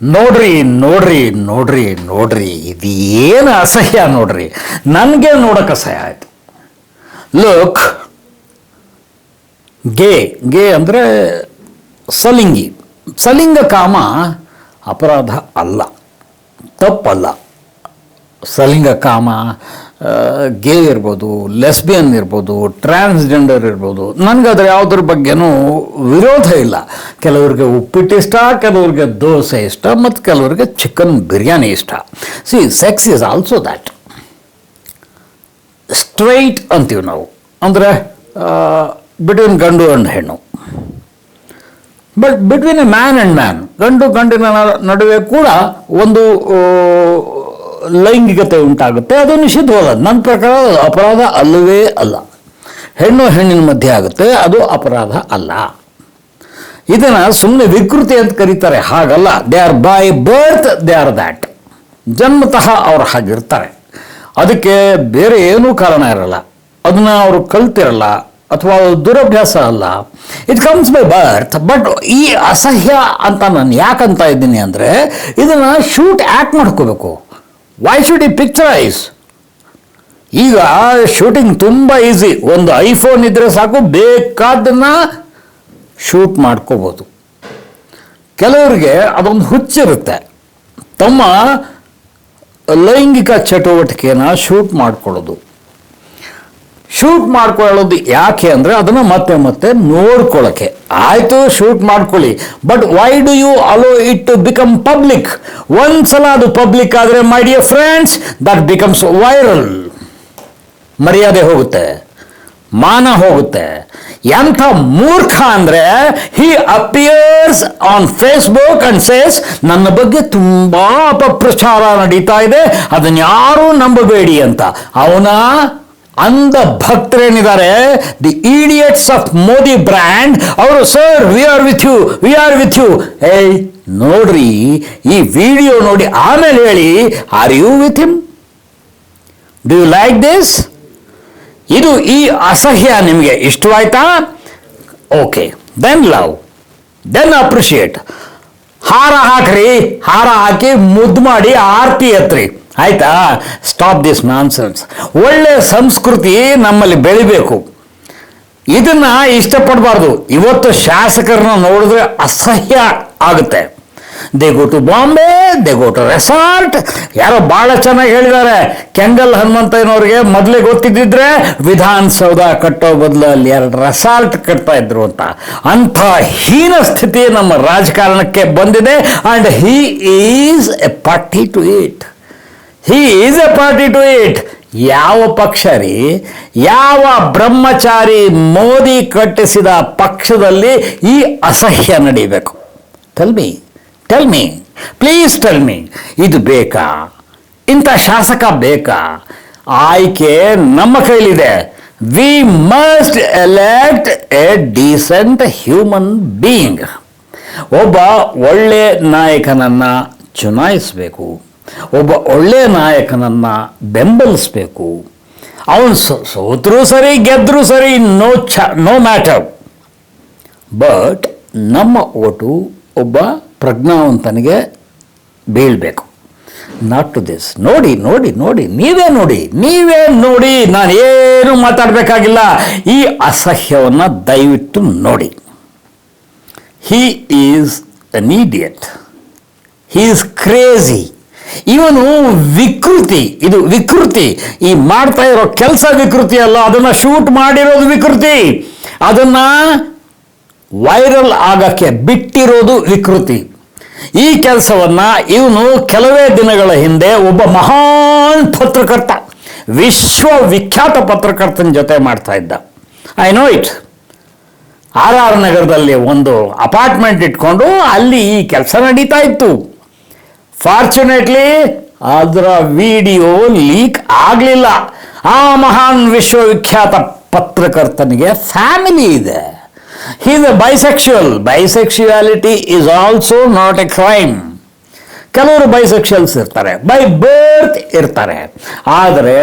ನೋಡ್ರಿ ನೋಡ್ರಿ ನೋಡ್ರಿ ನೋಡ್ರಿ ಇದು ಏನು ಅಸಹ್ಯ ನೋಡ್ರಿ. ನನಗೆ ನೋಡೋಕೆ ಅಸಹ್ಯ ಆಯ್ತು. ಲುಕ್, ಗೇ ಗೇ ಅಂದರೆ ಸಲಿಂಗಿ. ಸಲಿಂಗ ಕಾಮ ಅಪರಾಧ ಅಲ್ಲ, ತಪ್ಪಲ್ಲ. ಸಲಿಂಗ ಕಾಮ ಗೇ ಇರ್ಬೋದು, ಲೆಸ್ಬಿಯನ್ ಇರ್ಬೋದು, ಟ್ರಾನ್ಸ್ಜೆಂಡರ್ ಇರ್ಬೋದು, ನನಗದ್ರ ಯಾವುದ್ರ ಬಗ್ಗೆನೂ ವಿರೋಧ ಇಲ್ಲ. ಕೆಲವ್ರಿಗೆ ಉಪ್ಪಿಟ್ಟು ಇಷ್ಟ, ಕೆಲವ್ರಿಗೆ ದೋಸೆ ಇಷ್ಟ, ಮತ್ತು ಕೆಲವ್ರಿಗೆ ಚಿಕನ್ ಬಿರಿಯಾನಿ ಇಷ್ಟ. See sex is also that straight ಅಂತೀವಿ ನಾವು. ಅಂದರೆ ಬಿಟ್ವೀನ್ ಗಂಡು ಆ್ಯಂಡ್ ಹೆಣ್ಣು. But between a man and man ಗಂಡು ಗಂಡಿನ ನಡುವೆ ಕೂಡ ಒಂದು ಲೈಂಗಿಕತೆ ಉಂಟಾಗುತ್ತೆ, ಅದು ನಿಷಿದ್ಧವಾದ ನನ್ನ ಪ್ರಕಾರ ಅಪರಾಧ ಅಲ್ಲವೇ ಅಲ್ಲ. ಹೆಣ್ಣು ಹೆಣ್ಣಿನ ಮಧ್ಯೆ ಆಗುತ್ತೆ, ಅದು ಅಪರಾಧ ಅಲ್ಲ. ಇದನ್ನು ಸುಮ್ಮನೆ ವಿಕೃತಿ ಅಂತ ಕರೀತಾರೆ, ಹಾಗಲ್ಲ. They are by birth they are that ಜನ್ಮತಃ ಅವ್ರು ಹಾಗಿರ್ತಾರೆ. ಅದಕ್ಕೆ ಬೇರೆ ಏನೂ ಕಾರಣ ಇರಲ್ಲ. ಅದನ್ನು ಅವರು ಕಲ್ತಿರಲ್ಲ, ಅಥವಾ ದುರಭ್ಯಾಸ ಅಲ್ಲ. It comes by birth but ಈ ಅಸಹ್ಯ ಅಂತ ನಾನು ಯಾಕಂತ ಇದ್ದೀನಿ ಅಂದರೆ, ಇದನ್ನು ಶೂಟ್ ಆ್ಯಕ್ಟ್ ಮಾಡ್ಕೋಬೇಕು. ವೈ ಶುಡ್ ಈ ಪಿಕ್ಚರೈಸ್ ಈಗ ಶೂಟಿಂಗ್ ತುಂಬ ಈಸಿ ಒಂದು ಐಫೋನ್ ಇದ್ದರೆ ಸಾಕು ಬೇಕಾದನ್ನ ಶೂಟ್ ಮಾಡ್ಕೋಬೋದು. ಕೆಲವರಿಗೆ ಅದೊಂದು ಹುಚ್ಚಿರುತ್ತೆ. ತಮ್ಮ ಲೈಂಗಿಕ ಚಟುವಟಿಕೆನ ಶೂಟ್ ಮಾಡ್ಕೊಳ್ಳೋದು. ಶೂಟ್ ಮಾಡ್ಕೊಳ್ಳೋದು ಯಾಕೆ ಅಂದರೆ ಅದನ್ನು ಮತ್ತೆ ಮತ್ತೆ ನೋಡ್ಕೊಳ್ಳೋಕ್ಕೆ ಆಯಿತು, ಶೂಟ್ ಮಾಡ್ಕೊಳ್ಳಿ. But why do you allow it to become public ಒಂದ್ಸಲ ಅದು ಪಬ್ಲಿಕ್ ಆದರೆ my dear friends that becomes viral ಮರ್ಯಾದೆ ಹೋಗುತ್ತೆ. ಮಾನ ಹೋಗುತ್ತೆ. ಎಂಥ ಮೂರ್ಖ ಅಂದರೆ he appears on Facebook and says ನನ್ನ ಬಗ್ಗೆ ತುಂಬ ಅಪಪ್ರಚಾರ ನಡೀತಾ ಇದೆ, ಅದನ್ನ ಯಾರೂ ನಂಬಬೇಡಿ ಅಂತ. ಅವನ ಅಂಧ ಭಕ್ತರೇನಿದ್ದಾರೆ the idiots of Modi brand ಅವರು sir we are with you we are with you ಏಯ್, ನೋಡ್ರಿ, ಈ ವಿಡಿಯೋ ನೋಡಿ ಆಮೇಲೆ ಹೇಳಿ are you with him do you like this ಇದು ಈ ಅಸಹ್ಯ ನಿಮಗೆ ಇಷ್ಟವಾಯ್ತಾ? Okay then love then appreciate ಹಾರ ಹಾಕ್ರಿ, ಹಾರ ಹಾಕಿ ಮುದ್ದು ಮಾಡಿ ಆರತಿ ಎತ್ರಿ. ಆಯ್ತಾ? ಸ್ಟಾಪ್ ದಿಸ್ ನಾನ್ಸೆನ್ಸ್ ಒಳ್ಳೆ ಸಂಸ್ಕೃತಿ ನಮ್ಮಲ್ಲಿ ಬೆಳಿಬೇಕು. ಇದನ್ನ ಇಷ್ಟಪಡಬಾರ್ದು. ಇವತ್ತು ಶಾಸಕರನ್ನ ನೋಡಿದ್ರೆ ಅಸಹ್ಯ ಆಗುತ್ತೆ. They go to Bombay they go to resort ಯಾರೋ ಭಾಳ ಚೆನ್ನಾಗಿ ಹೇಳಿದ್ದಾರೆ. ಕೆಂಗಲ್ ಹನುಮಂತಯ್ಯನವ್ರಿಗೆ ಮೊದಲೇ ಗೊತ್ತಿದ್ದಿದ್ರೆ ವಿಧಾನಸೌಧ ಕಟ್ಟೋ ಬದಲು ಅಲ್ಲಿ ಎರಡು ರೆಸಾರ್ಟ್ ಕಟ್ತಾ ಇದ್ರು ಅಂತ. ಅಂಥ ಹೀನ ಸ್ಥಿತಿ ನಮ್ಮ ರಾಜಕಾರಣಕ್ಕೆ ಬಂದಿದೆ. And he is a party to it he is a party to it ಯಾವ ಪಕ್ಷ ರೀ? ಯಾವ ಬ್ರಹ್ಮಚಾರಿ ಮೋದಿ ಕಟ್ಟಿಸಿದ ಪಕ್ಷದಲ್ಲಿ ಈ ಅಸಹ್ಯ ನಡೀಬೇಕು. Tell me tell me please tell me ಇದು ಬೇಕಾ? ಇಂಥ ಶಾಸಕ ಬೇಕಾ? ಆಯ್ಕೆ ನಮ್ಮ ಕೈಲಿದೆ. We must elect a decent human being ಒಬ್ಬ ಒಳ್ಳೆ ನಾಯಕನನ್ನು ಚುನಾಯಿಸಬೇಕು. ಒಬ್ಬ ಒಳ್ಳೆಯ ನಾಯಕನನ್ನು ಬೆಂಬಲಿಸಬೇಕು. ಅವನು ಸೋತರೂ ಸರಿ ಗೆದ್ದರೂ ಸರಿ ನೋ ಛ ನೋ ಮ್ಯಾಟರ್ ಬಟ್ ನಮ್ಮ ಓಟು ಒಬ್ಬ ಪ್ರಜ್ಞಾವಂತನಿಗೆ ಬೀಳಬೇಕು. ನಾಟ್ ಟು ದಿಸ್ ನೋಡಿ ನೋಡಿ ನೋಡಿ, ನೀವೇ ನೋಡಿ ನೀವೇ ನೋಡಿ, ನಾನು ಏನು ಮಾತಾಡಬೇಕಾಗಿಲ್ಲ. ಈ ಅಸಹ್ಯವನ್ನು ದಯವಿಟ್ಟು ನೋಡಿ. He is an idiot he is crazy ಇವನು ವಿಕೃತಿ, ಇದು ವಿಕೃತಿ. ಈ ಮಾಡ್ತಾ ಇರೋ ಕೆಲಸ ವಿಕೃತಿ ಅಲ್ಲ, ಅದನ್ನ ಶೂಟ್ ಮಾಡಿರೋದು ವಿಕೃತಿ. ಅದನ್ನ ವೈರಲ್ ಆಗಕ್ಕೆ ಬಿಟ್ಟಿರೋದು ವಿಕೃತಿ. ಈ ಕೆಲಸವನ್ನ ಇವನು ಕೆಲವೇ ದಿನಗಳ ಹಿಂದೆ ಒಬ್ಬ ಮಹಾನ್ ಪತ್ರಕರ್ತ, ವಿಶ್ವವಿಖ್ಯಾತ ಪತ್ರಕರ್ತನ ಜೊತೆ ಮಾಡ್ತಾ ಇದ್ದ. I know it R R ನಗರದಲ್ಲಿ ಒಂದು ಅಪಾರ್ಟ್ಮೆಂಟ್ ಇಟ್ಕೊಂಡು ಅಲ್ಲಿ ಈ ಕೆಲಸ ನಡೀತಾ ಇತ್ತು. ಫಾರ್ಚುನೇಟ್ಲಿ ಅದರ ವಿಡಿಯೋ ಲೀಕ್ ಆಗಲಿಲ್ಲ. ಆ ಮಹಾನ್ ವಿಶ್ವವಿಖ್ಯಾತ ಪತ್ರಕರ್ತನಿಗೆ ಫ್ಯಾಮಿಲಿ ಇದೆ. Is a bisexual bisexuality is also not a crime ಕೆಲವರು ಬೈಸೆಕ್ಷುವಲ್ಸ್ ಇರ್ತಾರೆ. ಬೈ ಬರ್ತ್ ಇರ್ತಾರೆ. ಆದರೆ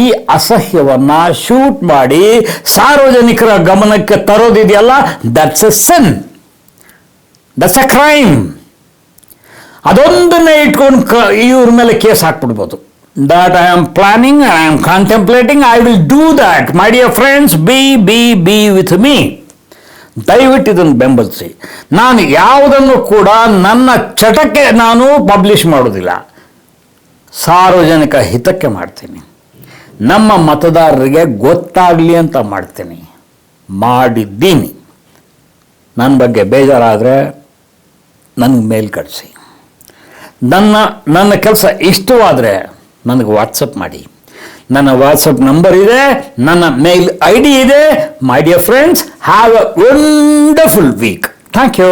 ಈ ಅಸಹ್ಯವನ್ನು ಶೂಟ್ ಮಾಡಿ ಸಾರ್ವಜನಿಕರ ಗಮನಕ್ಕೆ ತರೋದಿದೆಯಲ್ಲ? That's a sin that's a crime ಅದೊಂದನ್ನೇ ಇಟ್ಕೊಂಡು ಕ ಇವ್ರ ಮೇಲೆ case ಹಾಕ್ಬಿಡ್ಬೋದು. That I am planning I am contemplating I will do that my dear friends be be be with me ದಯವಿಟ್ಟು ಇದನ್ನು ಬೆಂಬಲಿಸಿ. ನಾನು ಯಾವುದನ್ನು ಕೂಡ ನನ್ನ ಚಟಕ್ಕೆ ನಾನು ಪಬ್ಲಿಷ್ ಮಾಡೋದಿಲ್ಲ ಸಾರ್ವಜನಿಕ ಹಿತಕ್ಕೆ ಮಾಡ್ತೀನಿ. ನಮ್ಮ ಮತದಾರರಿಗೆ ಗೊತ್ತಾಗಲಿ ಅಂತ ಮಾಡ್ತೀನಿ. ಮಾಡಿದ್ದೀನಿ. ನನ್ನ ಬಗ್ಗೆ ಬೇಜಾರಾದರೆ ನನಗೆ ಮೇಲ್ ಕಳಿಸಿ. ನನ್ನ ನನ್ನ ಕೆಲಸ ಇಷ್ಟವಾದರೆ ನನಗೆ ವಾಟ್ಸಪ್ ಮಾಡಿ. ನನ್ನ ವಾಟ್ಸಪ್ ನಂಬರ್ ಇದೆ, ನನ್ನ ಮೇಲ್ ಐ ಇದೆ my dear friends have a wonderful week thank you